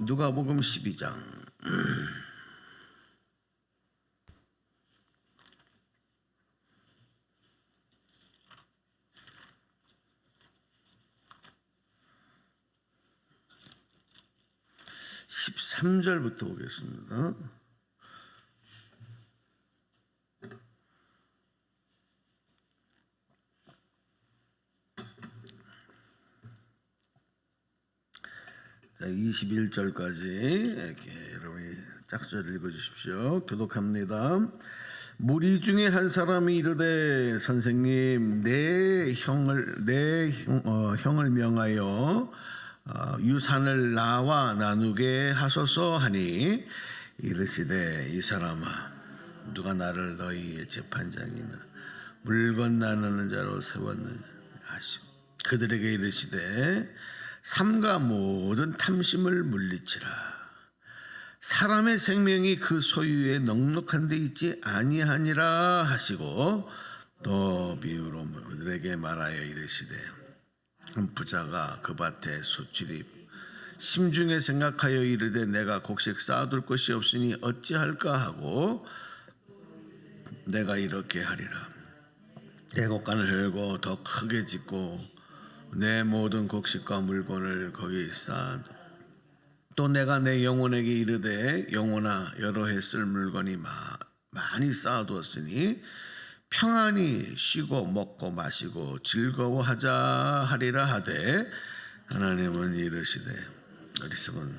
누가복음 12장 13절부터 보겠습니다. 자, 21절까지 이렇게 여러분이 짝절 읽어 주십시오. 교독합니다. 무리 중에 한 사람이 이르되 선생님 내 형을 내 형, 어, 형을 명하여 어, 유산을 나와 나누게 하소서 하니 이르시되 이 사람아 누가 나를 너희의 재판장이나 물건 나누는 자로 세웠느냐 하시고 그들에게 이르시되 삼가 모든 탐심을 물리치라. 사람의 생명이 그 소유에 넉넉한 데 있지 아니하니라 하시고 또 비유로 그들에게 말하여 이르시되 한 부자가 그 밭에 소출이 심중에 생각하여 이르되 내가 곡식 쌓아둘 것이 없으니 어찌할까 하고 내가 이렇게 하리라. 내 곡간을 열고 더 크게 짓고 내 모든 곡식과 물건을 거기 쌓아 또 내가 내 영혼에게 이르되 영혼아 여러 해 쓸 물건이 마, 많이 쌓아두었으니 평안히 쉬고 먹고 마시고 즐거워하자 하리라 하되 하나님은 이르시되 어리석은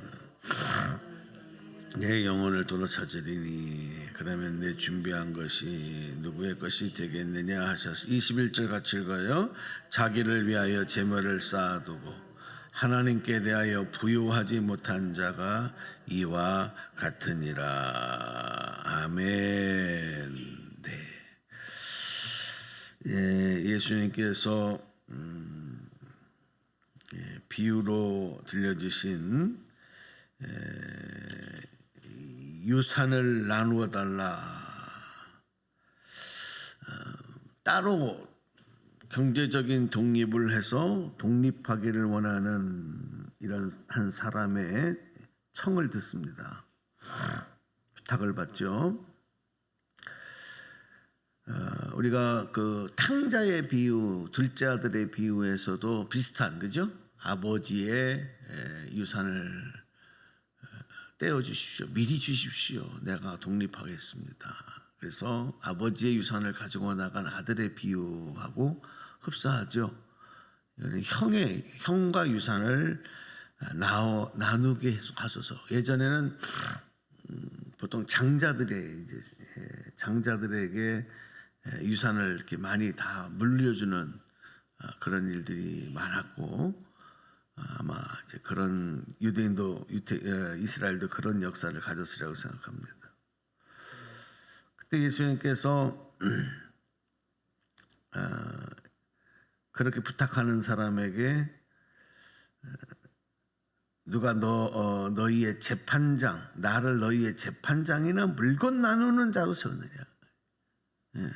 내 영혼을 도로 찾으리니 그러면 내 준비한 것이 누구의 것이 되겠느냐 하셔서 21절 같이 읽어요. 자기를 위하여 재물을 쌓아두고 하나님께 대하여 부유하지 못한 자가 이와 같으니라. 아멘. 네. 예, 예수님께서 음, 예, 비유로 들려주신 에, 유산을 나누어 달라. 어, 따로 경제적인 독립을 해서 독립하기를 원하는 이런 한 사람의 청을 듣습니다. 부탁을 받죠. 어, 우리가 그 탕자의 비유, 둘째 아들의 비유에서도 비슷한 그죠? 아버지의 에, 유산을 어, 떼어 주십시오. 미리 주십시오. 내가 독립하겠습니다. 그래서 아버지의 유산을 가지고 나간 아들의 비유하고 흡사하죠. 형의 형과 유산을 나눠 나누게 하소서. 예전에는 음, 보통 장자들의 이제 에, 장자들에게 에, 유산을 이렇게 많이 다 물려주는 아, 그런 일들이 많았고 아, 아마 이제 그런 유대인도 유태, 에, 이스라엘도 그런 역사를 가졌으리라고 생각합니다. 그때 예수님께서 아, 그렇게 부탁하는 사람에게 누가 너 어, 너희의 재판장 나를 너희의 재판장이나 물건 나누는 자로 세웠느냐? 예.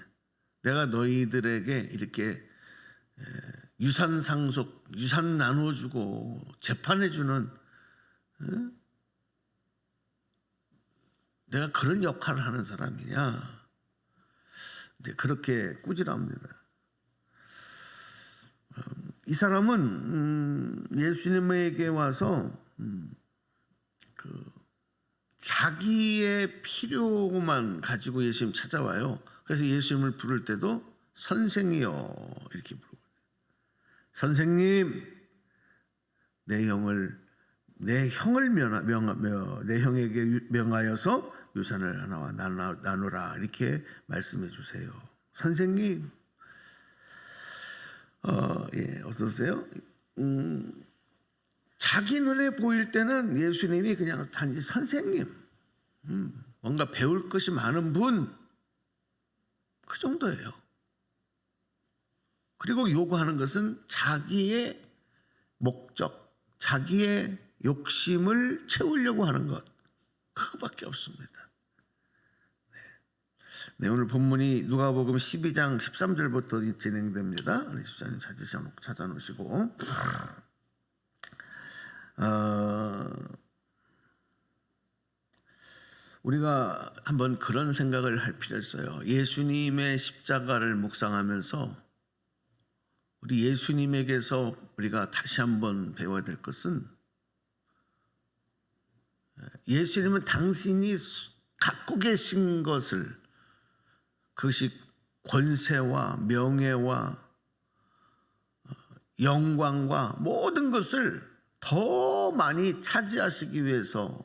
내가 너희들에게 이렇게 에, 유산 상속 유산 나누어 주고 재판해 주는 예? 내가 그런 역할을 하는 사람이냐? 근데 그렇게 꾸지랍니다. 이 사람은 음, 예수님에게 와서 음, 그 자기의 필요만 가지고 예수님 찾아와요. 그래서 예수님을 부를 때도 선생이요 이렇게 부르고 선생님 내 형을 내 형을 명, 명, 명, 내 형에게 명하여서 유산을 하나와 나누라 이렇게 말씀해 주세요. 선생님 어, 예, 어서 오세요. 음, 자기 눈에 보일 때는 예수님이 그냥 단지 선생님, 음, 뭔가 배울 것이 많은 분, 그 정도예요. 그리고 요구하는 것은 자기의 목적, 자기의 욕심을 채우려고 하는 것, 그거밖에 없습니다. 네, 오늘 본문이 누가복음 12장 13절부터 진행됩니다. 수자님 찾아놓으시고 어, 우리가 한번 그런 생각을 할 필요 있어요. 예수님의 십자가를 묵상하면서 우리 예수님에게서 우리가 다시 한번 배워야 될 것은 예수님은 당신이 갖고 계신 것을 그것이 권세와 명예와 영광과 모든 것을 더 많이 차지하시기 위해서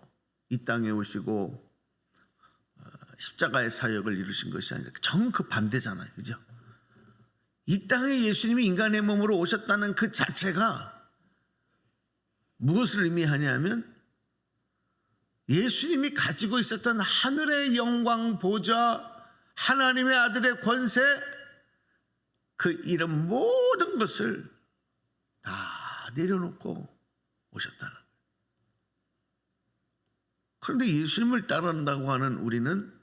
이 땅에 오시고 어, 십자가의 사역을 이루신 것이 아니라 정그 반대잖아요. 그죠? 이 땅에 예수님이 인간의 몸으로 오셨다는 그 자체가 무엇을 의미하냐면 예수님이 가지고 있었던 하늘의 영광 보좌, 하나님의 아들의 권세, 그 이런 모든 것을 다 내려놓고 오셨다는 거예요. 그런데 예수님을 따른다고 하는 우리는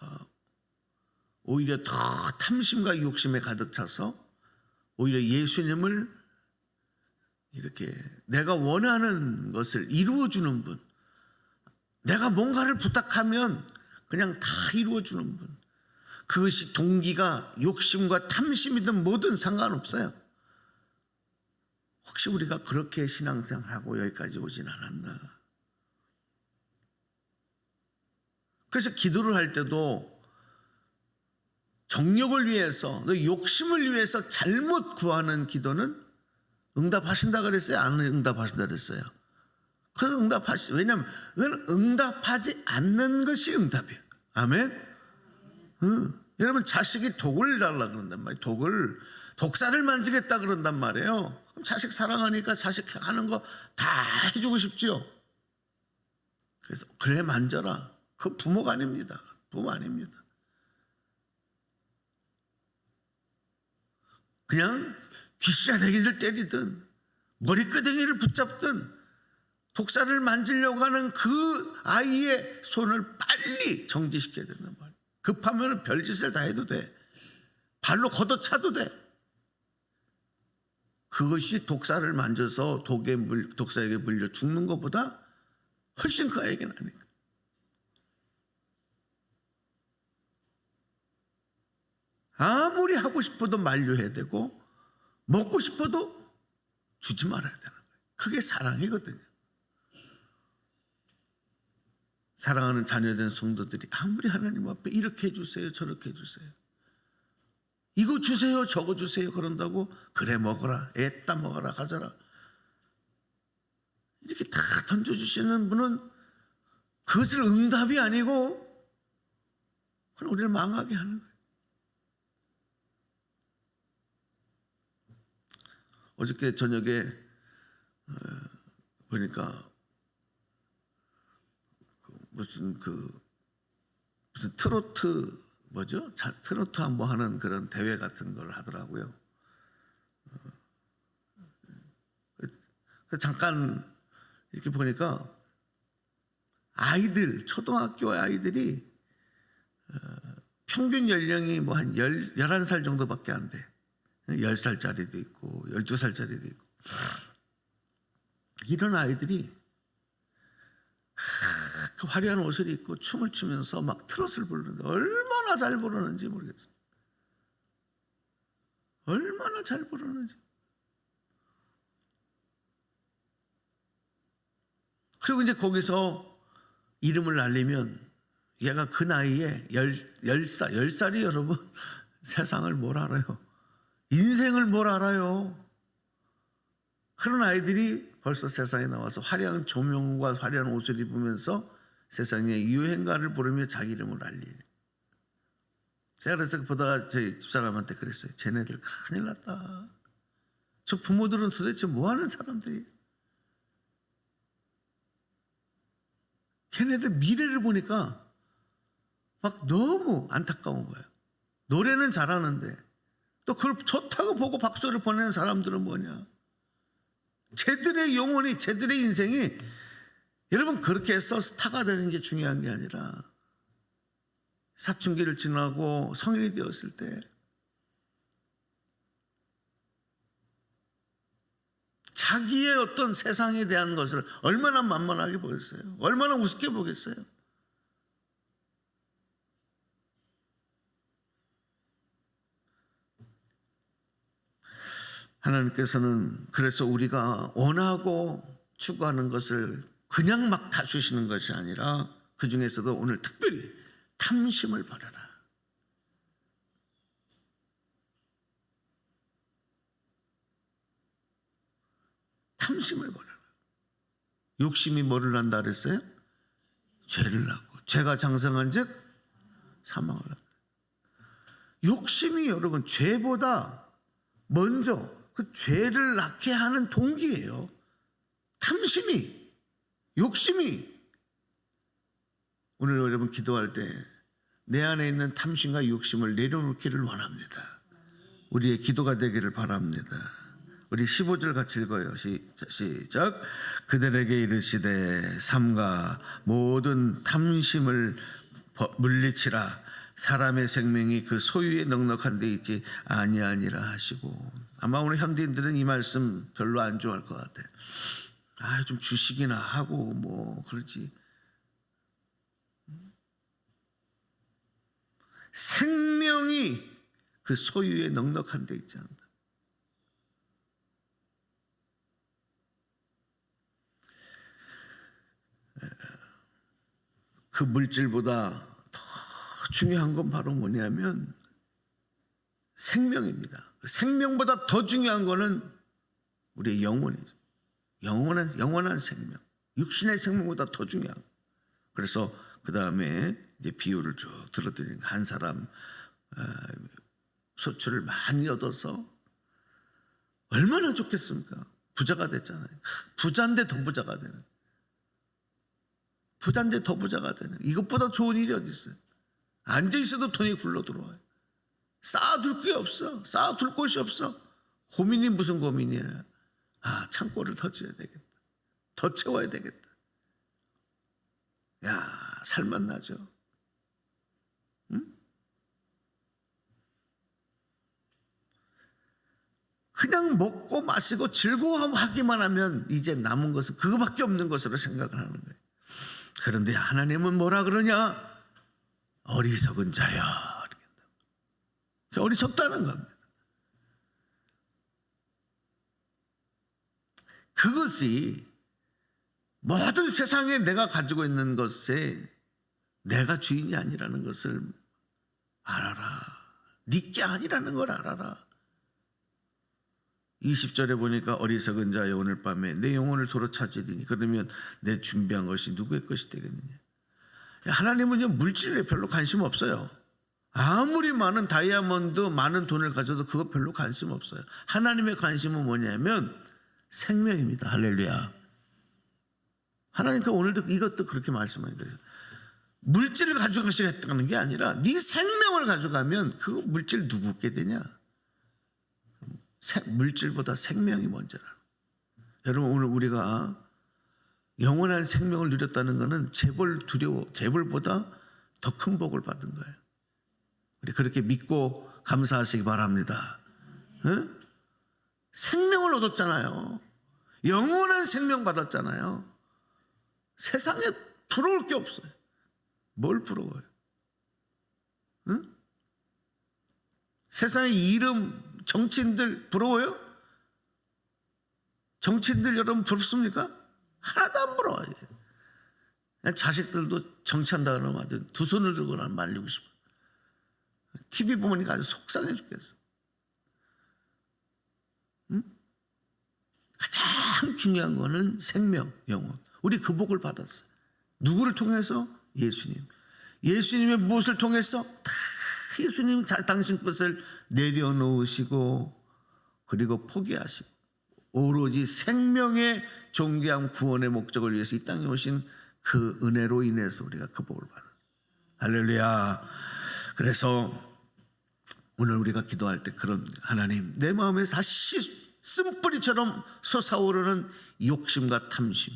어, 오히려 더 탐심과 욕심에 가득 차서 오히려 예수님을 이렇게 내가 원하는 것을 이루어주는 분, 내가 뭔가를 부탁하면 그냥 다 이루어주는 분, 그것이 동기가 욕심과 탐심이든 뭐든 상관없어요. 혹시 우리가 그렇게 신앙생활하고 여기까지 오진 않았나? 그래서 기도를 할 때도 정력을 위해서, 너 욕심을 위해서 잘못 구하는 기도는 응답하신다 그랬어요? 안 응답하신다 그랬어요? 그래서 응답하시, 왜냐면 그건 응답하지 않는 것이 응답이에요. 아멘? 응. 여러분, 자식이 독을 달라 그런단 말이에요. 독을. 독사를 만지겠다 그런단 말이에요. 그럼 자식 사랑하니까 자식 하는 거 다 해주고 싶지요. 그래서, 그래, 만져라. 그 부모가 아닙니다. 부모 아닙니다. 그냥 귀싸대기를 때리든 머리끄댕이를 붙잡든 독사를 만지려고 하는 그 아이의 손을 빨리 정지시켜야 된단 말이에요. 급하면 별짓을 다 해도 돼. 발로 걷어차도 돼. 그것이 독사를 만져서 독에 물, 독사에게 물려 죽는 것보다 훨씬 그 아이에게는 아니까. 아무리 하고 싶어도 만류해야 되고 먹고 싶어도 주지 말아야 되는 거예요. 그게 사랑이거든요. 사랑하는 자녀된 성도들이 아무리 하나님 앞에 이렇게 해주세요, 저렇게 해주세요. 이거 주세요, 저거 주세요 그런다고 그래 먹어라, 애따 먹어라, 가져라. 이렇게 다 던져주시는 분은 그것을 응답이 아니고 그럼 우리를 망하게 하는 거예요. 어저께 저녁에 어, 보니까 무슨 그 무슨 트로트 뭐죠? 자, 트로트 한번 하는 그런 대회 같은 걸 하더라고요. 어, 그 잠깐 이렇게 보니까 아이들 초등학교 아이들이 어, 평균 연령이 뭐 한 11살 정도밖에 안 돼. 10살짜리도 있고 12살짜리도 있고 이런 아이들이 그 화려한 옷을 입고 춤을 추면서 막 트롯을 부르는데 얼마나 잘 부르는지 모르겠어요. 얼마나 잘 부르는지. 그리고 이제 거기서 이름을 알리면 얘가 그 나이에 열, 열 살, 열 살이 여러분 세상을 뭘 알아요? 인생을 뭘 알아요? 그런 아이들이 벌써 세상에 나와서 화려한 조명과 화려한 옷을 입으면서 세상에 유행가를 부르며 자기 이름을 알리네. 제가 그래서 보다가 저희 집사람한테 그랬어요. 쟤네들 큰일 났다. 저 부모들은 도대체 뭐 하는 사람들이? 걔네들 미래를 보니까 막 너무 안타까운 거예요. 노래는 잘하는데 또 그걸 좋다고 보고 박수를 보내는 사람들은 뭐냐? 쟤들의 영혼이, 쟤들의 인생이 여러분 그렇게 해서 스타가 되는 게 중요한 게 아니라 사춘기를 지나고 성인이 되었을 때 자기의 어떤 세상에 대한 것을 얼마나 만만하게 보겠어요? 얼마나 우습게 보겠어요? 하나님께서는 그래서 우리가 원하고 추구하는 것을 그냥 막 다 주시는 것이 아니라 그 중에서도 오늘 특별히 탐심을 버려라. 탐심을 버려라. 욕심이 뭐를 난다 그랬어요? 죄를 낳고 죄가 장성한 즉 사망을 낳고 욕심이 여러분 죄보다 먼저 그 죄를 낳게 하는 동기예요. 탐심이, 욕심이. 오늘 여러분 기도할 때 내 안에 있는 탐심과 욕심을 내려놓기를 원합니다. 우리의 기도가 되기를 바랍니다. 우리 15절 같이 읽어요. 시, 시작. 그들에게 이르시되 삼가 모든 탐심을 버- 물리치라. 사람의 생명이 그 소유에 넉넉한 데 있지 아니하니라 하시고 아마 오늘 현대인들은 이 말씀 별로 안 좋아할 것 같아. 아, 좀 주식이나 하고 뭐 그렇지. 생명이 그 소유에 넉넉한 데 있지 않나. 그 물질보다 더 중요한 건 바로 뭐냐면 생명입니다. 그 생명보다 더 중요한 거는 우리의 영혼이죠. 영원한 영원한 생명, 육신의 생명보다 더 중요한. 거. 그래서 그 다음에 이제 비유를 쭉 들어드리는 한 사람 어, 소출을 많이 얻어서 얼마나 좋겠습니까? 부자가 됐잖아요. 부자인데 더 부자가 되는. 부자인데 더 부자가 되는. 이것보다 좋은 일이 어디 있어요? 앉아 있어도 돈이 굴러 들어와요. 쌓아둘 게 없어. 쌓아둘 곳이 없어. 고민이 무슨 고민이야. 아, 창고를 더 지어야 되겠다. 더 채워야 되겠다. 야, 살맛 나죠. 응? 그냥 먹고 마시고 즐거워하기만 하면 이제 남은 것은 그거밖에 없는 것으로 생각을 하는 거예요. 그런데 하나님은 뭐라 그러냐? 어리석은 자야. 어리석다는 겁니다. 그것이 모든 세상에 내가 가지고 있는 것에 내가 주인이 아니라는 것을 알아라. 네게 아니라는 걸 알아라. 20절에 보니까 어리석은 자여 오늘 밤에 내 영혼을 도로 찾으리니 그러면 내 준비한 것이 누구의 것이 되겠느냐. 하나님은요 물질에 별로 관심 없어요. 아무리 많은 다이아몬드 많은 돈을 가져도 그거 별로 관심 없어요. 하나님의 관심은 뭐냐면 생명입니다. 할렐루야. 하나님께 오늘도 이것도 그렇게 말씀하는 거예요. 물질을 가져가시겠다는 게 아니라 네 생명을 가져가면 그 물질 누구게 되냐? 물질보다 생명이 먼저라. 여러분 오늘 우리가 영원한 생명을 누렸다는 것은 재벌 두려워 재벌보다 더 큰 복을 받은 거예요. 그렇게 믿고 감사하시기 바랍니다. 응? 생명을 얻었잖아요. 영원한 생명 받았잖아요. 세상에 부러울 게 없어요. 뭘 부러워요? 응? 세상의 이름 정치인들 부러워요? 정치인들 여러분 부럽습니까? 하나도 안 부러워요. 자식들도 정치한다 그러면 아주 두 손을 들고 난 말리고 싶어. TV 보니까 아주 속상해 죽겠어. 응? 가장 중요한 거는 생명, 영혼. 우리 그 복을 받았어요. 누구를 통해서? 예수님. 예수님의 무엇을 통해서? 다 예수님 당신 것을 내려놓으시고 그리고 포기하시고 오로지 생명의 존귀함 구원의 목적을 위해서 이 땅에 오신 그 은혜로 인해서 우리가 그 복을 받아. 할렐루야. 그래서 오늘 우리가 기도할 때 그런 하나님 내 마음에 다시 쓴뿌리처럼 솟아오르는 욕심과 탐심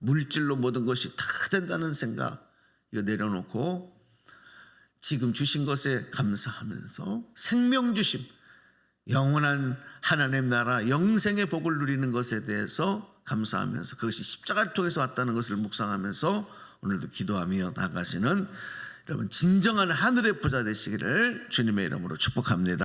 물질로 모든 것이 다 된다는 생각 이거 내려놓고 지금 주신 것에 감사하면서 생명 주심 영원한 하나님 나라 영생의 복을 누리는 것에 대해서 감사하면서 그것이 십자가를 통해서 왔다는 것을 묵상하면서 오늘도 기도하며 나가시는 여러분 진정한 하늘의 부자 되시기를 주님의 이름으로 축복합니다.